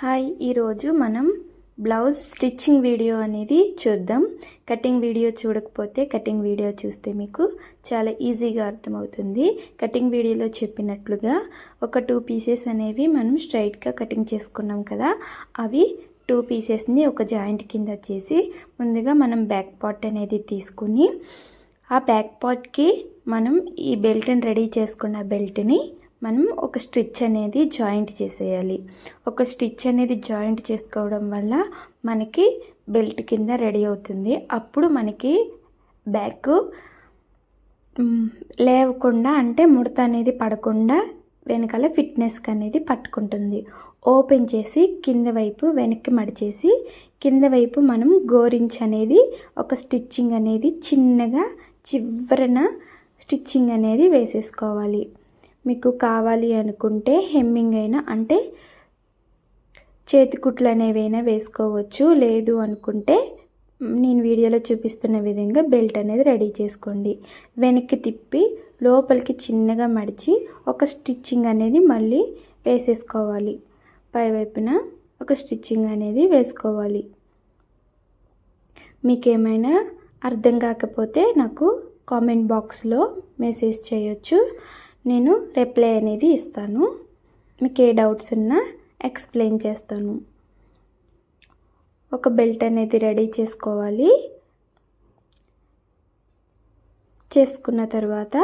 Hi ఈరోజు మనం blouse stitching video అనేది చూద్దాం. కటింగ్ వీడియో చూడకపోతే కటింగ్ వీడియో చూస్తే మీకు చాలా ఈజీగా అర్థమవుతుంది. కటింగ్ వీడియోలో చెప్పినట్లుగా ఒక టూ పీసెస్ అనేవి మనం స్ట్రైట్గా కటింగ్ చేసుకున్నాం కదా అవి టూ పీసెస్ని ఒక జాయింట్ కింద చేసి ముందుగా మనం బ్యాక్ పార్ట్ అనేది తీసుకుని ఆ బ్యాక్ పార్ట్కి మనం ఈ బెల్ట్ని రెడీ చేసుకున్న బెల్ట్ని మనం ఒక స్టిచ్ అనేది జాయింట్ చేసేయాలి. ఒక స్టిచ్ అనేది జాయింట్ చేసుకోవడం వల్ల మనకి బెల్ట్ కింద రెడీ అవుతుంది. అప్పుడు మనకి బ్యాక్ లేవకుండా అంటే ముడత అనేది పడకుండా వెనకాల ఫిట్నెస్కి అనేది పట్టుకుంటుంది. ఓపెన్ చేసి కింద వైపు వెనక్కి మడిచేసి కింద వైపు మనం గోరించ్ అనేది ఒక స్టిచ్చింగ్ అనేది చిన్నగా చివరన స్టిచ్చింగ్ అనేది వేసేసుకోవాలి. మీకు కావాలి అనుకుంటే హెమ్మింగ్ అయినా అంటే చేతికుట్లు అనేవైనా వేసుకోవచ్చు. లేదు అనుకుంటే నేను వీడియోలో చూపిస్తున్న విధంగా బెల్ట్ అనేది రెడీ చేసుకోండి. వెనక్కి తిప్పి లోపలికి చిన్నగా మడిచి ఒక స్టిచ్చింగ్ అనేది మళ్ళీ వేసేసుకోవాలి. పై వైపున ఒక స్టిచ్చింగ్ అనేది వేసుకోవాలి. మీకేమైనా అర్థం కాకపోతే నాకు కామెంట్ బాక్స్లో మెసేజ్ చేయొచ్చు. నేను రిప్లై అనేది ఇస్తాను. మీకు ఏ డౌట్స్ ఉన్నా ఎక్స్ప్లెయిన్ చేస్తాను. ఒక బెల్ట్ అనేది రెడీ చేసుకోవాలి. చేసుకున్న తర్వాత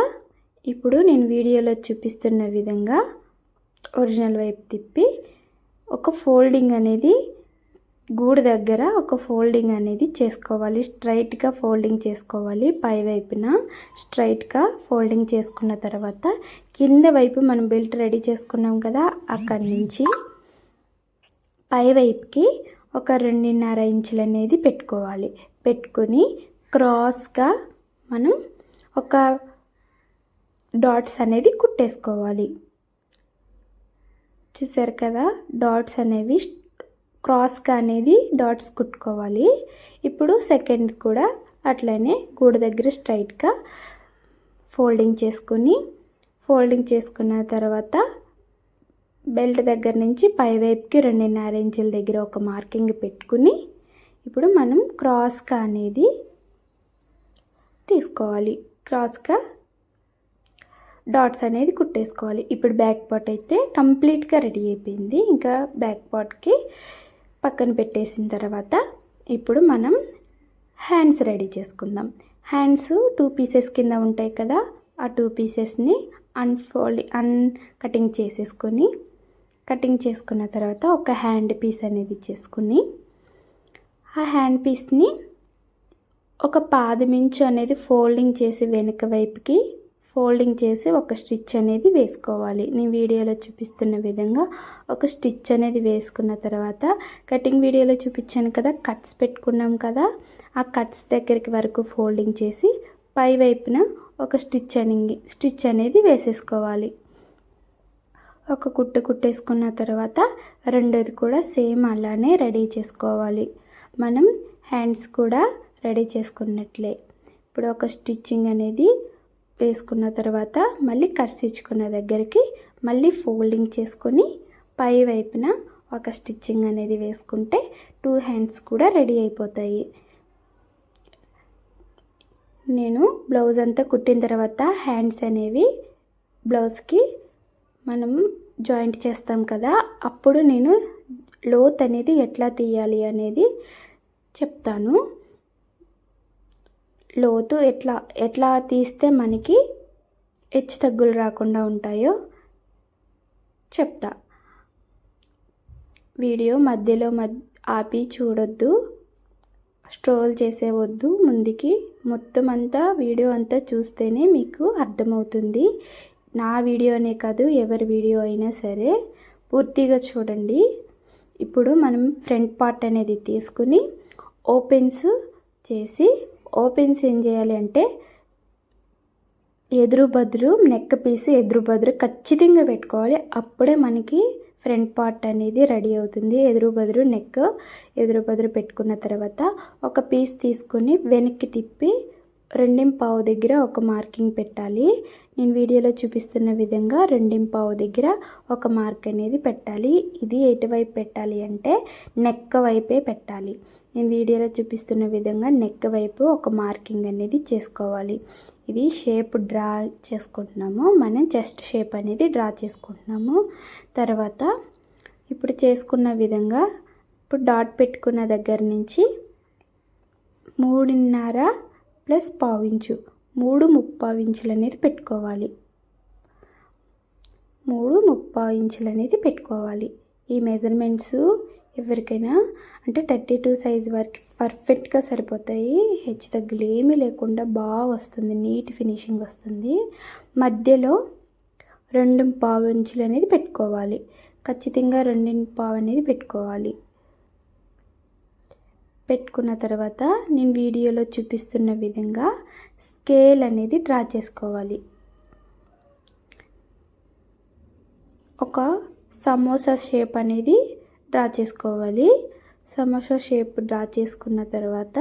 ఇప్పుడు నేను వీడియోలో చూపిస్తున్న విధంగా ఒరిజినల్ వైపు తిప్పి ఒక ఫోల్డింగ్ అనేది గూడు దగ్గర ఒక ఫోల్డింగ్ అనేది చేసుకోవాలి. స్ట్రైట్గా ఫోల్డింగ్ చేసుకోవాలి. పై వైపున స్ట్రైట్గా ఫోల్డింగ్ చేసుకున్న తర్వాత కింద వైపు మనం బెల్ట్ రెడీ చేసుకున్నాం కదా అక్కడి నుంచి పై వైపుకి ఒక రెండున్నర ఇంచులు అనేది పెట్టుకోవాలి. పెట్టుకుని క్రాస్గా మనం ఒక డాట్స్ అనేది కుట్టేసుకోవాలి. చూసారు కదా డాట్స్ అనేవి క్రాస్గా అనేది డాట్స్ కుట్టుకోవాలి. ఇప్పుడు సెకండ్ కూడా అట్లనే గూడ దగ్గర స్ట్రైట్గా ఫోల్డింగ్ చేసుకుని ఫోల్డింగ్ చేసుకున్న తర్వాత బెల్ట్ దగ్గర నుంచి పై వైపుకి రెండున్నర ఇంచుల దగ్గర ఒక మార్కింగ్ పెట్టుకుని ఇప్పుడు మనం క్రాస్గా అనేది తీసుకోవాలి. క్రాస్గా డాట్స్ అనేది కుట్టేసుకోవాలి. ఇప్పుడు బ్యాక్ పార్ట్ అయితే కంప్లీట్గా రెడీ అయిపోయింది. ఇంకా బ్యాక్ పార్ట్కి పక్కన పెట్టేసిన తర్వాత ఇప్పుడు మనం హ్యాండ్స్ రెడీ చేసుకుందాం. హ్యాండ్స్ టూ పీసెస్ కింద ఉంటాయి కదా ఆ టూ పీసెస్ని అన్ఫోల్డ్ అన్ కటింగ్ చేసేసుకొని కటింగ్ చేసుకున్న తర్వాత ఒక హ్యాండ్ పీస్ అనేది చేసుకుని ఆ హ్యాండ్ పీస్ని ఒక పాదమించు అనేది ఫోల్డింగ్ చేసి వెనుక వైపుకి ఫోల్డింగ్ చేసి ఒక స్టిచ్ అనేది వేసుకోవాలి. నేను వీడియోలో చూపిస్తున్న విధంగా ఒక స్టిచ్ అనేది వేసుకున్న తర్వాత కటింగ్ వీడియోలో చూపించాను కదా కట్స్ పెట్టుకున్నాం కదా ఆ కట్స్ దగ్గరికి వరకు ఫోల్డింగ్ చేసి పై వైపున ఒక స్టిచ్ అని స్టిచ్ అనేది వేసేసుకోవాలి. ఒక కుట్టు కుట్టేసుకున్న తర్వాత రెండోది కూడా సేమ్ అలానే రెడీ చేసుకోవాలి. మనం హ్యాండ్స్ కూడా రెడీ చేసుకున్నట్లే. ఇప్పుడు ఒక స్టిచ్చింగ్ అనేది వేసుకున్న తర్వాత మళ్ళీ కర్సిచ్చుకున్న దగ్గరికి మళ్ళీ ఫోల్డింగ్ చేసుకొని పై వైపున ఒక స్టిచ్చింగ్ అనేది వేసుకుంటే టూ హ్యాండ్స్ కూడా రెడీ అయిపోతాయి. నేను బ్లౌజ్ అంతా కుట్టిన తర్వాత హ్యాండ్స్ అనేవి బ్లౌజ్కి మనం జాయింట్ చేస్తాం కదా అప్పుడు నేను లోత్ అనేది ఎట్లా తీయాలి అనేది చెప్తాను. లోతు ఎట్లా ఎట్లా తీస్తే మనకి హెచ్చు తగ్గులు రాకుండా ఉంటాయో చెప్తా. వీడియో మధ్యలో మధ్య ఆపి చూడొద్దు స్ట్రోల్ చేసేవద్దు ముందుకి మొత్తం అంతా వీడియో అంతా చూస్తేనే మీకు అర్థమవుతుంది. నా వీడియోనే కాదు ఎవరి వీడియో అయినా సరే పూర్తిగా చూడండి. ఇప్పుడు మనం ఫ్రంట్ పార్ట్ అనేది తీసుకుని ఓపెన్స్ చేసి ఓపెన్స్ ఏం చేయాలి అంటే ఎదురు బదురు నెక్ పీస్ ఎదురు బదురు ఖచ్చితంగా పెట్టుకోవాలి. అప్పుడే మనకి ఫ్రంట్ పార్ట్ అనేది రెడీ అవుతుంది. ఎదురు బదురు నెక్ ఎదురు బదురు పెట్టుకున్న తర్వాత ఒక పీస్ తీసుకుని వెనక్కి తిప్పి రెండింపావు దగ్గర ఒక మార్కింగ్ పెట్టాలి. నేను వీడియోలో చూపిస్తున్న విధంగా రెండింపావు దగ్గర ఒక మార్క్ అనేది పెట్టాలి. ఇది ఎటువైపు పెట్టాలి అంటే నెక్క వైపే పెట్టాలి. నేను వీడియోలో చూపిస్తున్న విధంగా నెక్ వైపు ఒక మార్కింగ్ అనేది చేసుకోవాలి. ఇది షేప్ డ్రా చేసుకుంటున్నాము. మనం చెస్ట్ షేప్ అనేది డ్రా చేసుకుంటున్నాము. తర్వాత ఇప్పుడు చేసుకున్న విధంగా ఇప్పుడు డాట్ పెట్టుకున్న దగ్గర నుంచి మూడున్నర ప్లస్ పావించు. మూడు ముప్పావు ఇంచులు అనేది పెట్టుకోవాలి. మూడు ముప్పావు ఇంచులు అనేది పెట్టుకోవాలి. ఈ మెజర్మెంట్స్ ఎవరికైనా అంటే థర్టీ టూ సైజ్ వరకు పర్ఫెక్ట్గా సరిపోతాయి. హెచ్చు తగ్గులు ఏమీ లేకుండా బాగా వస్తుంది. నీట్ ఫినిషింగ్ వస్తుంది. మధ్యలో రెండు పావు ఇంచులు అనేది పెట్టుకోవాలి. ఖచ్చితంగా రెండింటి పావు అనేది పెట్టుకోవాలి. పెట్టుకున్న తర్వాత నేను వీడియోలో చూపిస్తున్న విధంగా స్కేల్ అనేది డ్రా చేసుకోవాలి. ఒక సమోసా షేప్ అనేది డ్రా చేసుకోవాలి. సమోసా షేప్ డ్రా చేసుకున్న తర్వాత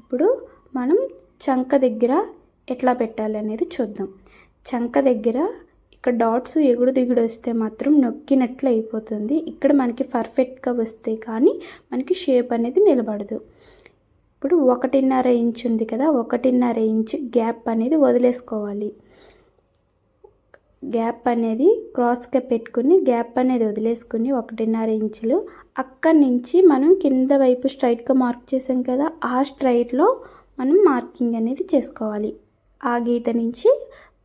ఇప్పుడు మనం చంక దగ్గర ఎట్లా పెట్టాలి అనేది చూద్దాం. చంక దగ్గర ఇక్కడ డాట్స్ ఎగుడు దిగుడు వస్తే మాత్రం నొక్కినట్లు అయిపోతుంది. ఇక్కడ మనకి పర్ఫెక్ట్గా వస్తే కానీ మనకి షేప్ అనేది నిలబడదు. ఇప్పుడు ఒకటిన్నర ఇంచ్ ఉంది కదా ఒకటిన్నర ఇంచ్ గ్యాప్ అనేది వదిలేసుకోవాలి. గ్యాప్ అనేది క్రాస్గా పెట్టుకుని గ్యాప్ అనేది వదిలేసుకుని ఒకటిన్నర ఇంచులు అక్కడి నుంచి మనం కింద వైపు స్ట్రైట్గా మార్క్ చేసాం కదా ఆ స్ట్రైట్లో మనం మార్కింగ్ అనేది చేసుకోవాలి. ఆ గీత నుంచి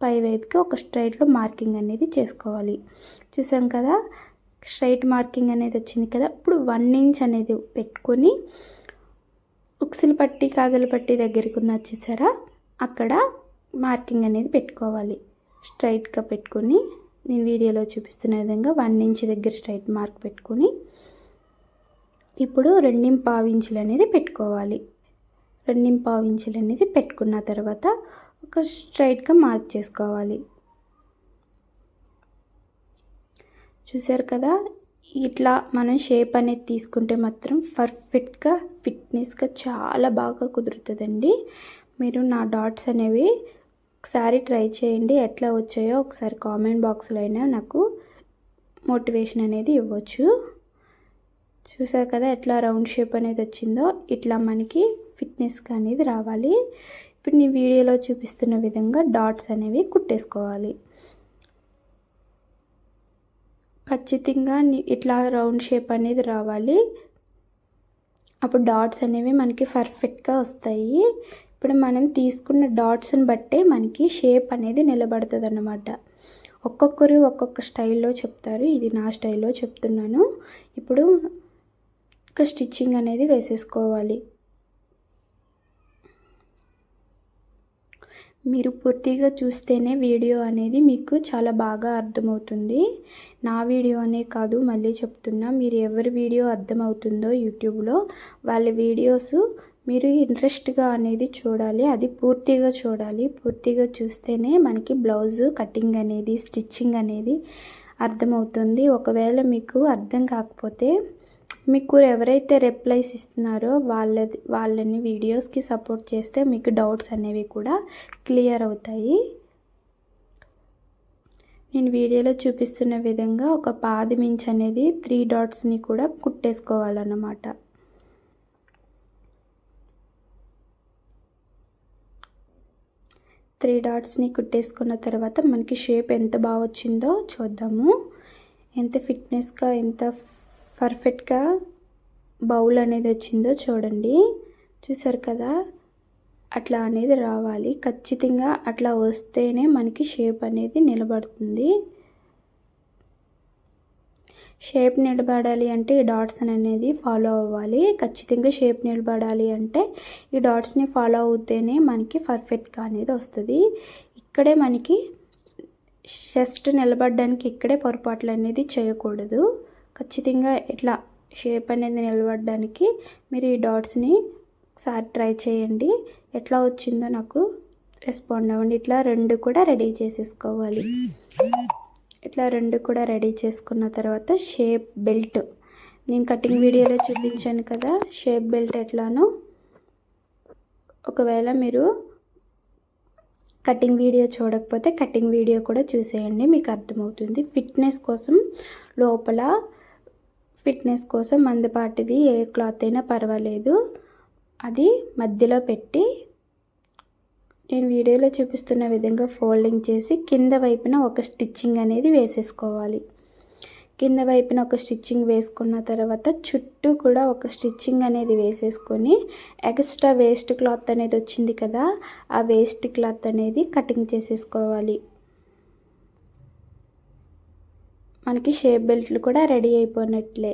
పై వైపుకి ఒక స్ట్రైట్లో మార్కింగ్ అనేది చేసుకోవాలి. చూసాం కదా? స్ట్రైట్ మార్కింగ్ అనేది వచ్చింది కదా? ఇప్పుడు వన్ ఇంచ్ అనేది పెట్టుకొని ఉక్సులు పట్టి కాజల పట్టి దగ్గరికి ఉన్న వచ్చేసారా? అక్కడ మార్కింగ్ అనేది పెట్టుకోవాలి. స్ట్రైట్గా పెట్టుకొని నేను వీడియోలో చూపిస్తున్న విధంగా వన్ ఇంచ్ దగ్గర స్ట్రైట్ మార్క్ పెట్టుకొని ఇప్పుడు రెండింపావు పావించులు అనేది పెట్టుకోవాలి. రెండింపావు పావించులు అనేది పెట్టుకున్న తర్వాత ఒక స్ట్రైట్గా మార్క్ చేసుకోవాలి. చూసారు కదా? ఇట్లా మనం షేప్ అనేది తీసుకుంటే మాత్రం పర్ఫెక్ట్గా ఫిట్నెస్గా చాలా బాగా కుదురుతుందండి. మీరు నా డాట్స్ అనేవి ఒకసారి ట్రై చేయండి. ఎట్లా వచ్చాయో ఒకసారి కామెంట్ బాక్స్లో అయినా నాకు మోటివేషన్ అనేది ఇవ్వచ్చు. చూసారు కదా ఎట్లా రౌండ్ షేప్ అనేది వచ్చిందో? ఇట్లా మనకి ఫిట్నెస్గా అనేది రావాలి. ఇప్పుడు నీ వీడియోలో చూపిస్తున్న విధంగా డాట్స్ అనేవి కుట్టేసుకోవాలి. ఖచ్చితంగా ఇట్లా రౌండ్ షేప్ అనేది రావాలి. అప్పుడు డాట్స్ అనేవి మనకి పర్ఫెక్ట్గా వస్తాయి. ఇప్పుడు మనం తీసుకున్న డాట్స్ని బట్టే మనకి షేప్ అనేది నిలబడుతుంది అన్నమాట ఒక్కొక్కరు ఒక్కొక్క స్టైల్లో చెప్తారు. ఇది నా స్టైల్లో చెప్తున్నాను. ఇప్పుడు ఒక స్టిచ్చింగ్ అనేది వేసేసుకోవాలి. మీరు పూర్తిగా చూస్తేనే వీడియో అనేది మీకు చాలా బాగా అర్థమవుతుంది. నా వీడియో అనే కాదు మళ్ళీ చెప్తున్నా మీరు ఎవరి వీడియో అర్థమవుతుందో యూట్యూబ్లో వాళ్ళ వీడియోస్ మీరు ఇంట్రెస్ట్గా అనేది చూడాలి అది పూర్తిగా చూడాలి. పూర్తిగా చూస్తేనే మనకి బ్లౌజ్ కటింగ్ అనేది స్టిచ్చింగ్ అనేది అర్థమవుతుంది. ఒకవేళ మీకు అర్థం కాకపోతే మీకు ఎవరైతే రిప్లైస్ ఇస్తున్నారో వాళ్ళది వాళ్ళని వీడియోస్కి సపోర్ట్ చేస్తే మీకు డౌట్స్ అనేవి కూడా క్లియర్ అవుతాయి. నేను వీడియోలో చూపిస్తున్న విధంగా ఒక పాది మించ్ అనేది త్రీ డాట్స్ని కూడా కుట్టేసుకోవాలన్నమాట. త్రీ డాట్స్ని కుట్టేసుకున్న తర్వాత మనకి షేప్ ఎంత బాగా వచ్చిందో చూద్దాము. ఎంత ఫిట్నెస్గా ఎంత పర్ఫెక్ట్గా బౌల్ అనేది వచ్చిందో చూడండి. చూసారు కదా? అట్లా అనేది రావాలి. ఖచ్చితంగా అట్లా వస్తేనే మనకి షేప్ అనేది నిలబడుతుంది. షేప్ నిలబడాలి అంటే ఈ డాట్స్ అనేది ఫాలో అవ్వాలి. ఖచ్చితంగా షేప్ నిలబడాలి అంటే ఈ డాట్స్ని ఫాలో అవుతేనే మనకి పర్ఫెక్ట్గా అనేది వస్తుంది. ఇక్కడే మనకి చెస్ట్ నిలబడడానికి ఇక్కడే పొరపాట్లు అనేది చేయకూడదు. ఖచ్చితంగా ఇట్లా షేప్ అనేది నిలబడడానికి మీరు ఈ డాట్స్ని ఒకసారి ట్రై చేయండి. ఎట్లా వచ్చిందో నాకు రెస్పాండ్ అవ్వండి. ఇట్లా రెండు కూడా రెడీ చేసేసుకోవాలి. ఇట్లా రెండు కూడా రెడీ చేసుకున్న తర్వాత షేప్ బెల్ట్ నేను కటింగ్ వీడియోలో చూపించాను కదా షేప్ బెల్ట్ ఎట్లానో. ఒకవేళ మీరు కటింగ్ వీడియో చూడకపోతే కటింగ్ వీడియో కూడా చూసేయండి మీకు అర్థమవుతుంది. ఫిట్నెస్ కోసం లోపల ఫిట్నెస్ కోసం మందపాటిది ఏ క్లాత్ అయినా పర్వాలేదు. అది మధ్యలో పెట్టి నేను వీడియోలో చూపిస్తున్న విధంగా ఫోల్డింగ్ చేసి కింద వైపున ఒక స్టిచ్చింగ్ అనేది వేసేసుకోవాలి. కింద వైపున ఒక స్టిచ్చింగ్ వేసుకున్న తర్వాత చుట్టూ కూడా ఒక స్టిచ్చింగ్ అనేది వేసేసుకొని ఎక్స్ట్రా వేస్ట్ క్లాత్ అనేది వచ్చింది కదా ఆ వేస్ట్ క్లాత్ అనేది కటింగ్ చేసేసుకోవాలి. మనకి షేప్ బెల్ట్లు కూడా రెడీ అయిపోయినట్లే.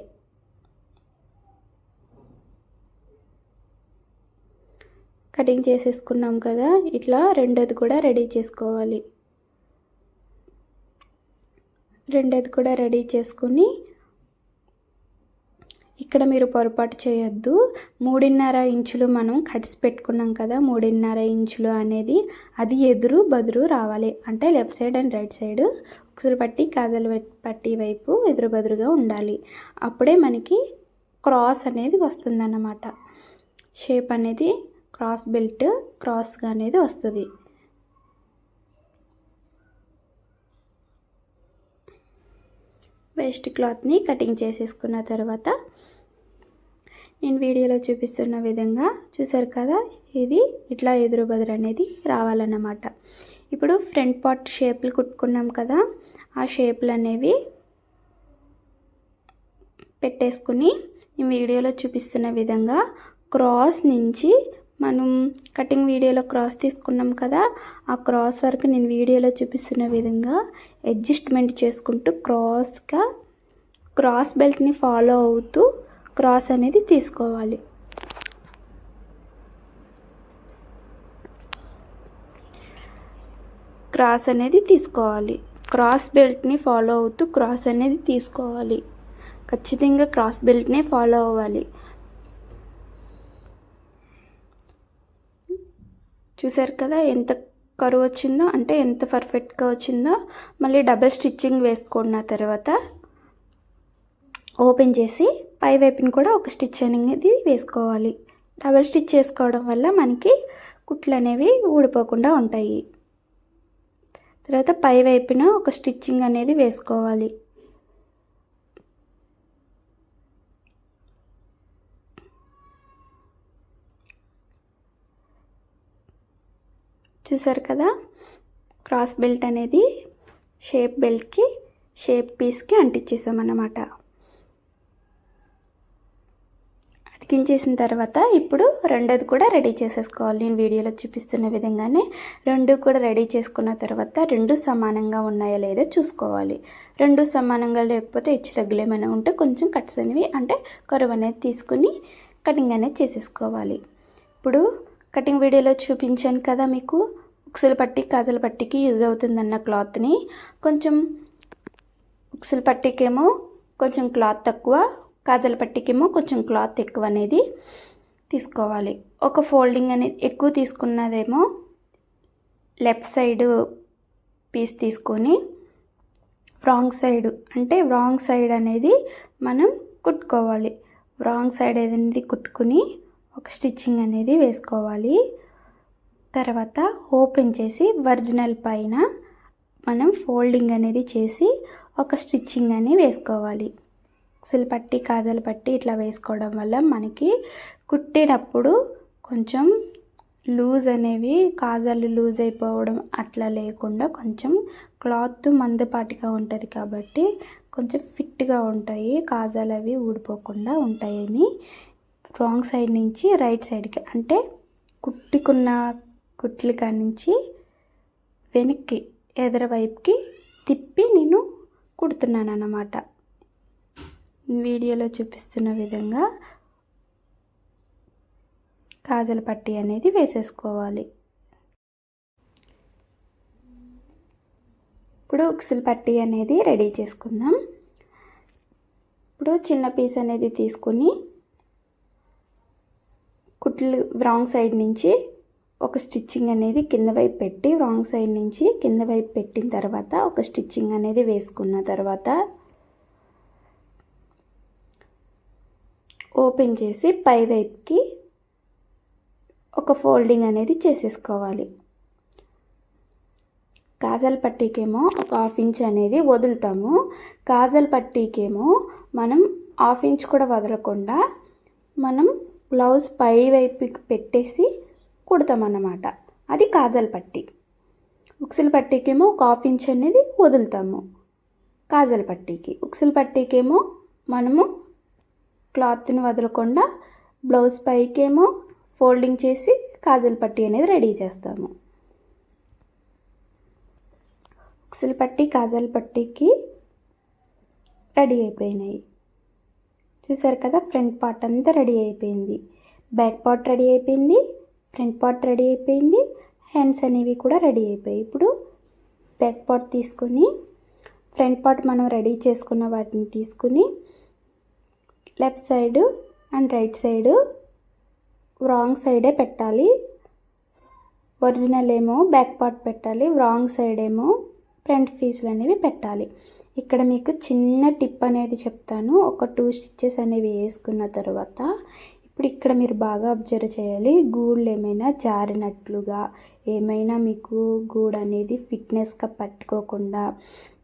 కటింగ్ చేసేసుకున్నాం కదా ఇట్లా రెండోది కూడా రెడీ చేసుకోవాలి. రెండోది కూడా రెడీ చేసుకుని ఇక్కడ మీరు పొరపాటు చేయొద్దు. మూడున్నర ఇంచులు మనం కట్స్ పెట్టుకున్నాం కదా మూడున్నర ఇంచులు అనేది అది ఎదురు బదురు రావాలి. అంటే left side and right side ఉక్సులు పట్టి కాజలు పట్టి వైపు ఎదురు బదురుగా ఉండాలి. అప్పుడే మనకి క్రాస్ అనేది వస్తుందన్నమాట. షేప్ అనేది క్రాస్ బెల్ట్ క్రాస్గా అనేది వస్తుంది. వేస్ట్ క్లాత్ని కటింగ్ చేసేసుకున్న తర్వాత నేను వీడియోలో చూపిస్తున్న విధంగా చూసారు కదా ఇది ఇట్లా ఎదురు బదురు అనేది రావాలన్నమాట. ఇప్పుడు ఫ్రంట్ పార్ట్ షేప్లు కుట్టుకున్నాం కదా ఆ షేప్లు అనేవి పెట్టేసుకుని నేను వీడియోలో చూపిస్తున్న విధంగా క్రాస్ నుంచి మనం కటింగ్ వీడియోలో క్రాస్ తీసుకున్నాం కదా ఆ క్రాస్ వరకు నేను వీడియోలో చూపిస్తున్న విధంగా అడ్జస్ట్మెంట్ చేసుకుంటూ క్రాస్గా క్రాస్ బెల్ట్ని ఫాలో అవుతూ క్రాస్ అనేది తీసుకోవాలి. క్రాస్ అనేది తీసుకోవాలి. క్రాస్ బెల్ట్ని ఫాలో అవుతూ క్రాస్ అనేది తీసుకోవాలి. ఖచ్చితంగా క్రాస్ బెల్ట్నే ఫాలో అవ్వాలి. చూసారు కదా ఎంత కరువు వచ్చిందో అంటే ఎంత పర్ఫెక్ట్గా వచ్చిందో. మళ్ళీ డబల్ స్టిచ్చింగ్ వేసుకున్న తర్వాత ఓపెన్ చేసి పై వైపుని కూడా ఒక స్టిచ్ అనేది వేసుకోవాలి. డబల్ స్టిచ్ చేసుకోవడం వల్ల మనకి కుట్లు అనేవి ఊడిపోకుండా ఉంటాయి. తర్వాత పై వైపున ఒక స్టిచ్చింగ్ అనేది వేసుకోవాలి. చూసారు కదా? క్రాస్ బెల్ట్ అనేది షేప్ బెల్ట్కి షేప్ పీస్కి అంటించేసామన్నమాట అతికించేసిన తర్వాత ఇప్పుడు రెండోది కూడా రెడీ చేసేసుకోవాలి. నేను వీడియోలో చూపిస్తున్న విధంగానే రెండు కూడా రెడీ చేసుకున్న తర్వాత రెండు సమానంగా ఉన్నాయో లేదో చూసుకోవాలి. రెండు సమానంగా లేకపోతే హెచ్చు తగ్గులు ఏమైనా ఉంటే కొంచెం కట్స్ అనేవి అంటే కరువు అనేది తీసుకుని కటింగ్ అనేది చేసేసుకోవాలి. ఇప్పుడు కటింగ్ వీడియోలో చూపించాను కదా మీకు? ఉక్సులు పట్టి కాజల పట్టికి యూజ్ అవుతుందన్న క్లాత్ని. కొంచెం ఉక్సులు పట్టికేమో కొంచెం క్లాత్ తక్కువ కాజల పట్టికేమో కొంచెం క్లాత్ ఎక్కువ అనేది తీసుకోవాలి. ఒక ఫోల్డింగ్ అనేది ఎక్కువ తీసుకున్నదేమో లెఫ్ట్ సైడ్ పీస్ తీసుకొని రాంగ్ సైడ్ అంటే రాంగ్ సైడ్ అనేది మనం కుట్టుకోవాలి. రాంగ్ సైడ్ అనేది కుట్టుకుని ఒక స్టిచ్చింగ్ అనేది వేసుకోవాలి. తర్వాత ఓపెన్ చేసి ఒరిజినల్ పైన మనం ఫోల్డింగ్ అనేది చేసి ఒక స్టిచ్చింగ్ అని వేసుకోవాలి. ఉక్సులు పట్టి కాజలు పట్టి ఇట్లా వేసుకోవడం వల్ల మనకి కుట్టినప్పుడు కొంచెం లూజ్ అనేవి కాజాలు లూజ్ అయిపోవడం అట్లా లేకుండా కొంచెం క్లాత్ మందపాటిగా ఉంటుంది కాబట్టి కొంచెం ఫిట్గా ఉంటాయి. కాజాలు అవి ఊడిపోకుండా ఉంటాయని రాంగ్ సైడ్ నుంచి రైట్ సైడ్కి అంటే కుట్టుకున్న కుట్లు కానించి వెనక్కి ఎదరవైపుకి తిప్పి నేను కుడుతున్నాను అన్నమాట వీడియోలో చూపిస్తున్న విధంగా కాజల పట్టి అనేది వేసేసుకోవాలి. ఇప్పుడు ఉక్సులు పట్టి అనేది రెడీ చేసుకుందాం. ఇప్పుడు చిన్న పీస్ అనేది తీసుకొని కుట్లు రాంగ్ సైడ్ నుంచి ఒక స్టిచ్చింగ్ అనేది కింద వైపు పెట్టి రాంగ్ సైడ్ నుంచి కింద వైపు పెట్టిన తర్వాత ఒక స్టిచ్చింగ్ అనేది వేసుకున్న తర్వాత ఓపెన్ చేసి పై వైపుకి ఒక ఫోల్డింగ్ అనేది చేసేసుకోవాలి. కాజల్ పట్టీకేమో ఒక హాఫ్ ఇంచ్ అనేది వదులుతాము. కాజల్ పట్టీకేమో మనం హాఫ్ ఇంచ్ కూడా వదలకుండా మనం బ్లౌజ్ పై వైపుకి పెట్టేసి కుడతామన్నమాట అది కాజల్ పట్టి. ఉక్సిల్ పట్టీకేమో ఒక హాఫ్ ఇంచ్ అనేది వదులుతాము. కాజల్ పట్టీకి. ఉక్సిల్ పట్టీకేమో మనము క్లాత్ని వదలకుండా బ్లౌజ్ పైకేమో ఫోల్డింగ్ చేసి కాజల్ పట్టీ అనేది రెడీ చేస్తాము. ఉక్సిల్ పట్టీ కాజల్ పట్టీకి రెడీ అయిపోయినాయి. చూసారు కదా ఫ్రంట్ పార్ట్ అంతా రెడీ అయిపోయింది. బ్యాక్ పార్ట్ రెడీ అయిపోయింది. ఫ్రంట్ పార్ట్ రెడీ అయిపోయింది. హ్యాండ్స్ అనేవి కూడా రెడీ అయిపోయాయి. ఇప్పుడు బ్యాక్ పార్ట్ తీసుకొని ఫ్రంట్ పార్ట్ మనం రెడీ చేసుకున్న వాటిని తీసుకుని left side and right side wrong సైడే పెట్టాలి. ఒరిజినల్ ఏమో బ్యాక్ పార్ట్ పెట్టాలి రాంగ్ సైడ్ ఏమో ఫ్రంట్ ఫీజులు అనేవి పెట్టాలి. ఇక్కడ మీకు చిన్న టిప్ అనేది చెప్తాను. ఒక టూ స్టిచ్చెస్ అనేవి వేసుకున్న తర్వాత ఇప్పుడు ఇక్కడ మీరు బాగా అబ్జర్వ్ చేయాలి. గూళ్ళు ఏమైనా జారినట్లుగా ఏమైనా మీకు గూడు అనేది ఫిట్నెస్గా పట్టుకోకుండా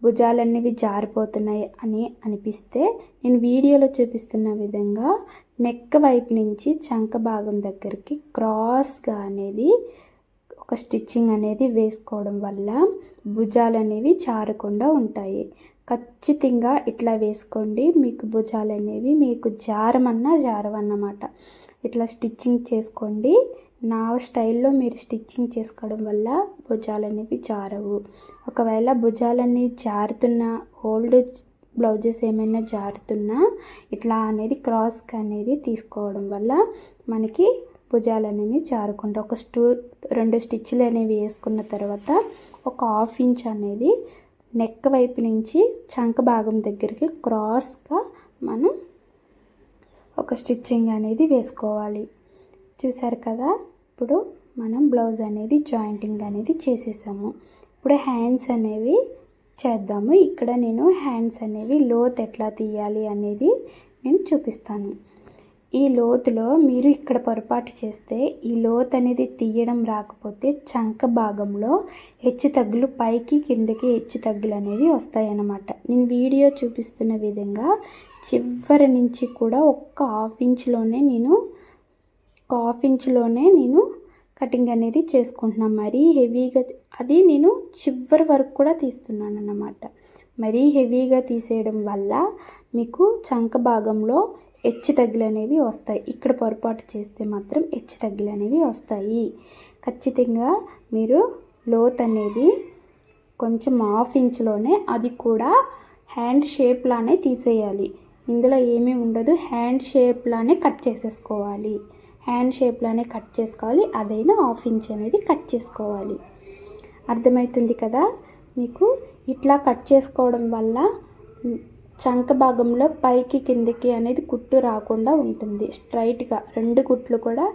భుజాలు అనేవి జారిపోతున్నాయి అని అనిపిస్తే నేను వీడియోలో చూపిస్తున్న విధంగా నెక్ వైపు నుంచి చంక భాగం దగ్గరికి క్రాస్గా అనేది ఒక స్టిచ్చింగ్ అనేది వేసుకోవడం వల్ల భుజాలు అనేవి జారకుండా ఉంటాయి. ఖచ్చితంగా ఇట్లా వేసుకోండి. మీకు భుజాలు అనేవి మీకు జారమన్నా జారవన్నమాట. ఇట్లా స్టిచ్చింగ్ చేసుకోండి. నా స్టైల్లో మీరు స్టిచ్చింగ్ చేసుకోవడం వల్ల భుజాలు అనేవి జారవు. ఒకవేళ భుజాలన్నీ జారుతున్న ఓల్డ్ బ్లౌజెస్ ఏమైనా జారుతున్నా ఇట్లా అనేది క్రాస్కి అనేది తీసుకోవడం వల్ల మనకి భుజాలు అనేవి జారకుండా ఒక స్టూ రెండు స్టిచ్లు అనేవి వేసుకున్న తర్వాత ఒక హాఫ్ ఇంచ్ అనేది నెక్ వైపు నుంచి చంక భాగం దగ్గరికి క్రాస్గా మనం ఒక స్టిచ్చింగ్ అనేది వేసుకోవాలి. చూసారు కదా? ఇప్పుడు మనం బ్లౌజ్ అనేది జాయింటింగ్ అనేది చేసేసాము. ఇప్పుడు హ్యాండ్స్ అనేవి చేద్దాము. ఇక్కడ నేను హ్యాండ్స్ అనేవి లోత్ ఎట్లా తీయాలి అనేది నేను చూపిస్తాను. ఈ లోతులో మీరు ఇక్కడ పొరపాటు చేస్తే ఈ లోతు అనేది తీయడం రాకపోతే చంక భాగంలో హెచ్చు తగ్గులు పైకి కిందకి హెచ్చు తగ్గులు అనేవి వస్తాయన్నమాట. నేను వీడియో చూపిస్తున్న విధంగా చివరి నుంచి కూడా ఒక్క హాఫ్ ఇంచ్లోనే నేను ఒక హాఫ్ ఇంచ్లోనే నేను కటింగ్ అనేది చేసుకుంటున్నాను మరీ హెవీగా అది నేను చివరి వరకు కూడా తీస్తున్నాను అన్నమాట మరీ హెవీగా తీసేయడం వల్ల మీకు చంక భాగంలో హెచ్చు తగ్గులనేవి వస్తాయి. ఇక్కడ పొరపాటు చేస్తే మాత్రం హెచ్చు తగ్గులనేవి వస్తాయి. ఖచ్చితంగా మీరు లోత్ అనేది కొంచెం హాఫ్ ఇంచ్లోనే అది కూడా హ్యాండ్ షేప్లానే తీసేయాలి. ఇందులో ఏమీ ఉండదు. హ్యాండ్ షేప్లానే కట్ చేసేసుకోవాలి. హ్యాండ్ షేప్లోనే కట్ చేసుకోవాలి. అదైనా హాఫ్ ఇంచ్ అనేది కట్ చేసుకోవాలి. అర్థమవుతుంది కదా? మీకు ఇట్లా కట్ చేసుకోవడం వల్ల చంక భాగంలో పైకి కిందకి అనేది కుట్టు రాకుండా ఉంటుంది. స్ట్రైట్గా రెండు కుట్లు కూడా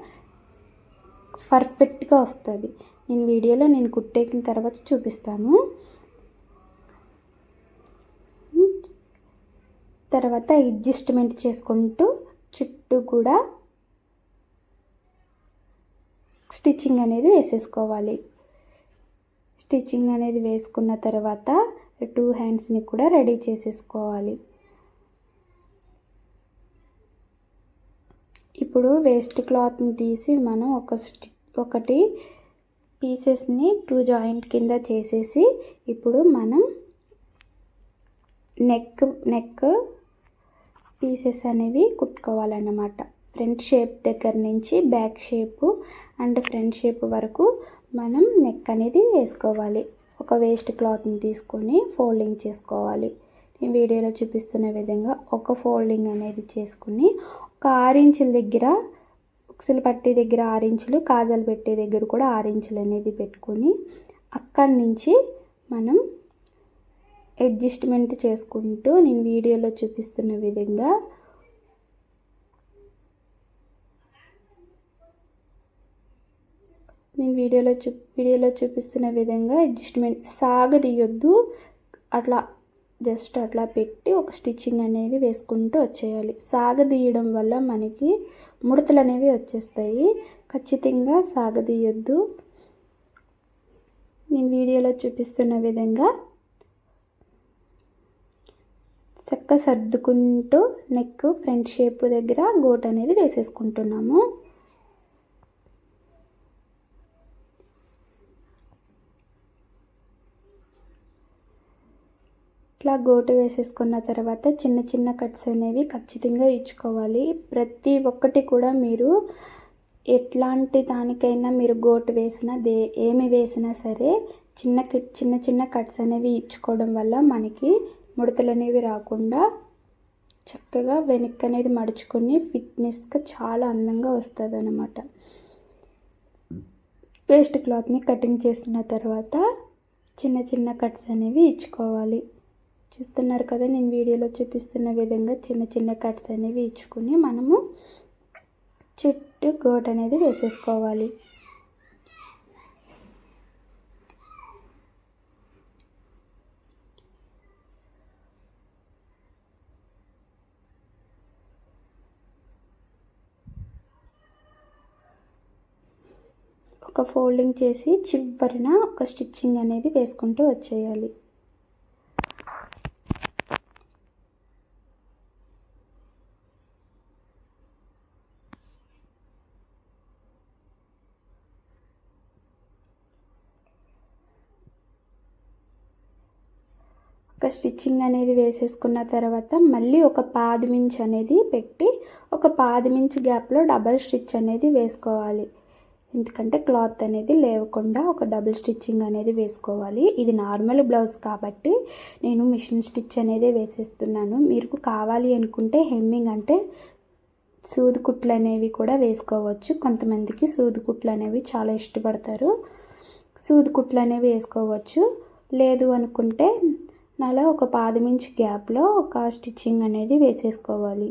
పర్ఫెక్ట్గా వస్తుంది. నేను వీడియోలో నేను కుట్టేకిన తర్వాత చూపిస్తాను. తర్వాత అడ్జస్ట్మెంట్ చేసుకుంటూ చుట్టూ కూడా స్టిచ్చింగ్ అనేది వేసేసుకోవాలి. స్టిచ్చింగ్ అనేది వేసుకున్న తర్వాత టూ హ్యాండ్స్ని కూడా రెడీ చేసేసుకోవాలి. ఇప్పుడు వేస్ట్ క్లాత్ని తీసి మనం ఒక స్టి ఒకటి పీసెస్ని టూ జాయింట్ కింద చేసేసి ఇప్పుడు మనం నెక్ నెక్ పీసెస్ అనేవి కుట్టుకోవాలన్నమాట. ఫ్రంట్ షేప్ దగ్గర నుంచి back shape and front shape వరకు మనం నెక్ అనేది వేసుకోవాలి. ఒక వేస్ట్ క్లాత్ని తీసుకొని ఫోల్డింగ్ చేసుకోవాలి. నేను వీడియోలో చూపిస్తున్న విధంగా ఒక ఫోల్డింగ్ అనేది చేసుకుని ఒక ఆరించుల దగ్గర ఉక్సులు పట్టే దగ్గర ఆరించులు కాజాలు పెట్టే దగ్గర కూడా ఆరించులు అనేది పెట్టుకొని అక్కడి నుంచి మనం అడ్జస్ట్మెంట్ చేసుకుంటూ నేను వీడియోలో చూపిస్తున్న విధంగా నేను వీడియోలో చూ వీడియోలో చూపిస్తున్న విధంగా అడ్జస్ట్మెంట్ సాగదీయొద్దు. అట్లా జస్ట్ అట్లా పెట్టి ఒక స్టిచ్చింగ్ అనేది వేసుకుంటూ వచ్చేయాలి. సాగదీయడం వల్ల మనకి ముడతలు అనేవి వచ్చేస్తాయి. ఖచ్చితంగా సాగదీయొద్దు. నేను వీడియోలో చూపిస్తున్న విధంగా చక్క సర్దుకుంటూ నెక్ ఫ్రంట్ షేప్ దగ్గర గోట్ అనేది వేసేసుకుంటున్నాము. ఇట్లా గోటు వేసేసుకున్న తర్వాత చిన్న చిన్న కట్స్ అనేవి ఖచ్చితంగా ఇచ్చుకోవాలి. ప్రతి ఒక్కటి కూడా మీరు ఎట్లాంటి దానికైనా మీరు గోటు వేసినా దే ఏమి వేసినా సరే చిన్న చిన్న చిన్న కట్స్ అనేవి ఇచ్చుకోవడం వల్ల మనకి ముడతలు అనేవి రాకుండా చక్కగా వెనక్కి అనేది మడుచుకొని ఫిట్నెస్గా చాలా అందంగా వస్తుంది అనమాట వేస్ట్ క్లాత్ని కటింగ్ చేసిన తర్వాత చిన్న చిన్న కట్స్ అనేవి ఇచ్చుకోవాలి. చూస్తున్నారు కదా నేను వీడియోలో చూపిస్తున్న విధంగా చిన్న చిన్న కట్స్ అనేవి ఇచ్చుకుని మనము చుట్టూ గోట్ అనేది వేసేసుకోవాలి. ఒక ఫోల్డింగ్ చేసి చివరిన ఒక స్టిచ్చింగ్ అనేది వేసుకుంటూ వచ్చేయాలి. ఒక స్టిచ్చింగ్ అనేది వేసేసుకున్న తర్వాత మళ్ళీ ఒక పాదిమించి అనేది పెట్టి ఒక పాదిమించి గ్యాప్లో డబల్ స్టిచ్ అనేది వేసుకోవాలి. ఎందుకంటే క్లాత్ అనేది లేవకుండా ఒక డబుల్ స్టిచ్చింగ్ అనేది వేసుకోవాలి. ఇది నార్మల్ బ్లౌజ్ కాబట్టి నేను మిషన్ స్టిచ్ అనేది వేసేస్తున్నాను. మీరు కావాలి అనుకుంటే హెమ్మింగ్ అంటే సూది కుట్లు అనేవి కూడా వేసుకోవచ్చు. కొంతమందికి సూది కుట్లు అనేవి చాలా ఇష్టపడతారు. సూది కుట్లు అనేవి వేసుకోవచ్చు. లేదు అనుకుంటే అలా ఒక పాదమించి గ్యాప్లో ఒక స్టిచ్చింగ్ అనేది వేసేసుకోవాలి.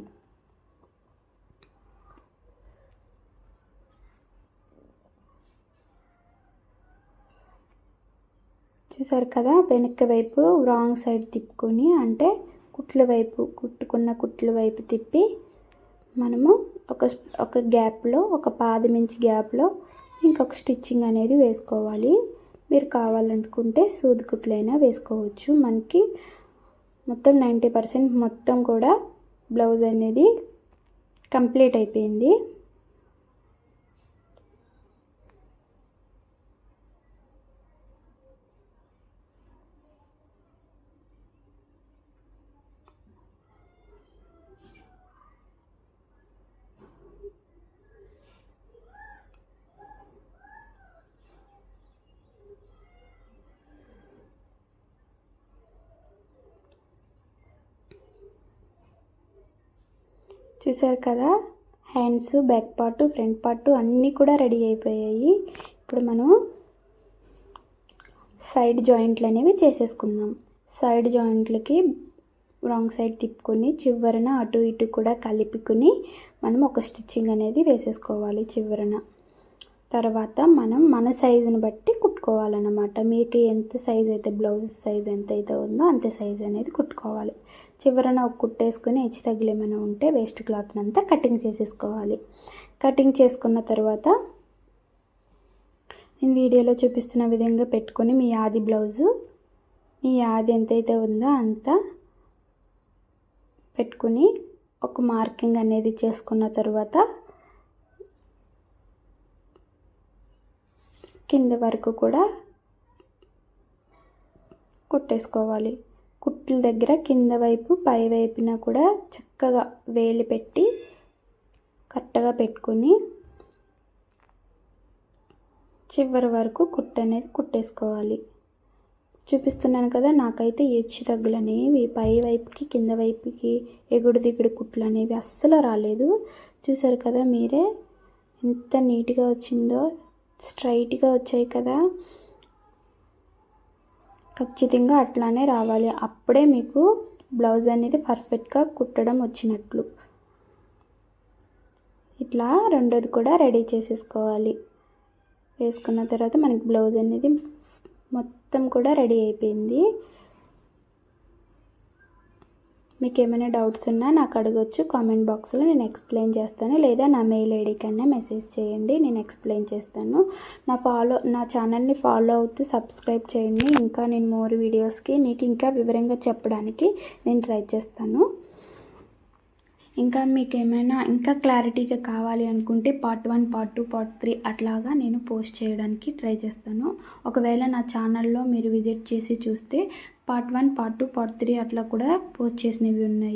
చూసారు కదా వెనక వైపు రాంగ్ సైడ్ తిప్పుకొని అంటే కుట్ల వైపు కుట్టుకున్న కుట్ల వైపు తిప్పి మనము ఒక ఒక గ్యాప్లో ఒక పాదమించి గ్యాప్లో ఇంకొక స్టిచ్చింగ్ అనేది వేసుకోవాలి. మీరు కావాలనుకుంటే సూదికుట్లైనా వేసుకోవచ్చు. మనకి మొత్తం నైంటీ పర్సెంట్ మొత్తం కూడా బ్లౌజ్ అనేది కంప్లీట్ అయిపోయింది. చూసారు కదా? Hands back part front part అన్నీ కూడా రెడీ అయిపోయాయి. ఇప్పుడు మనం సైడ్ జాయింట్లు అనేవి చేసేసుకుందాం. సైడ్ జాయింట్లకి రాంగ్ సైడ్ తిప్పుకొని చివరన అటు ఇటు కూడా కలిపికొని మనం ఒక స్టిచ్చింగ్ అనేది వేసేసుకోవాలి చివరన. తర్వాత మనం మన సైజుని బట్టి కుట్టుకోవాలన్నమాట. మీకు ఎంత సైజ్ అయితే బ్లౌజ్ సైజ్ ఎంత అయితే ఉందో అంత సైజ్ అనేది కుట్టుకోవాలి. చివరన ఒక కుట్టేసుకొని హెచ్చు తగిలేమైనా ఉంటే వేస్ట్ క్లాత్ని అంతా కటింగ్ చేసేసుకోవాలి. కటింగ్ చేసుకున్న తర్వాత నేను వీడియోలో చూపిస్తున్న విధంగా పెట్టుకొని మీ ఆది బ్లౌజు మీ ఆది ఎంతైతే ఉందో అంత పెట్టుకుని ఒక మార్కింగ్ అనేది చేసుకున్న తర్వాత కింద వరకు కూడా కుట్టేసుకోవాలి. కుట్ల దగ్గర కింద వైపు పై వైపున కూడా చక్కగా వేలు పెట్టి కరెక్ట్గా పెట్టుకొని చివరి వరకు కుట్ట అనేది కుట్టేసుకోవాలి. చూపిస్తున్నాను కదా నాకైతే హెచ్చు తగ్గులు అనేవి పై వైపుకి కింద వైపుకి ఎగుడు దిగుడు కుట్లు అనేవి అస్సలు రాలేదు. చూసారు కదా మీరే ఎంత నీట్గా వచ్చిందో. స్ట్రైట్గా వచ్చాయి కదా. ఖచ్చితంగా అట్లానే రావాలి. అప్పుడే మీకు బ్లౌజ్ అనేది పర్ఫెక్ట్గా కుట్టడం వచ్చినట్లు. ఇట్లా రెండోది కూడా రెడీ చేసేసుకోవాలి. వేసుకున్న తర్వాత మనకి బ్లౌజ్ అనేది మొత్తం కూడా రెడీ అయిపోయింది. మీకు ఏమైనా డౌట్స్ ఉన్నా నాకు అడగొచ్చు కామెంట్ బాక్స్లో నేను ఎక్స్ప్లెయిన్ చేస్తాను. లేదా నా మెయిల్ ఐడి కన్నా మెసేజ్ చేయండి నేను ఎక్స్ప్లెయిన్ చేస్తాను. నా ఫాలో నా ఛానల్ని ఫాలో అవుతూ సబ్స్క్రైబ్ చేయండి. ఇంకా నేను మోర్ వీడియోస్కి మీకు ఇంకా వివరంగా చెప్పడానికి నేను ట్రై చేస్తాను. ఇంకా మీకు ఏమైనా ఇంకా క్లారిటీగా కావాలి అనుకుంటే part one part two part three అట్లాగా నేను పోస్ట్ చేయడానికి ట్రై చేస్తాను. ఒకవేళ నా ఛానల్లో మీరు విజిట్ చేసి చూస్తే part one part two part three అట్లా కూడా పోస్ట్ చేసినవి ఉన్నాయి.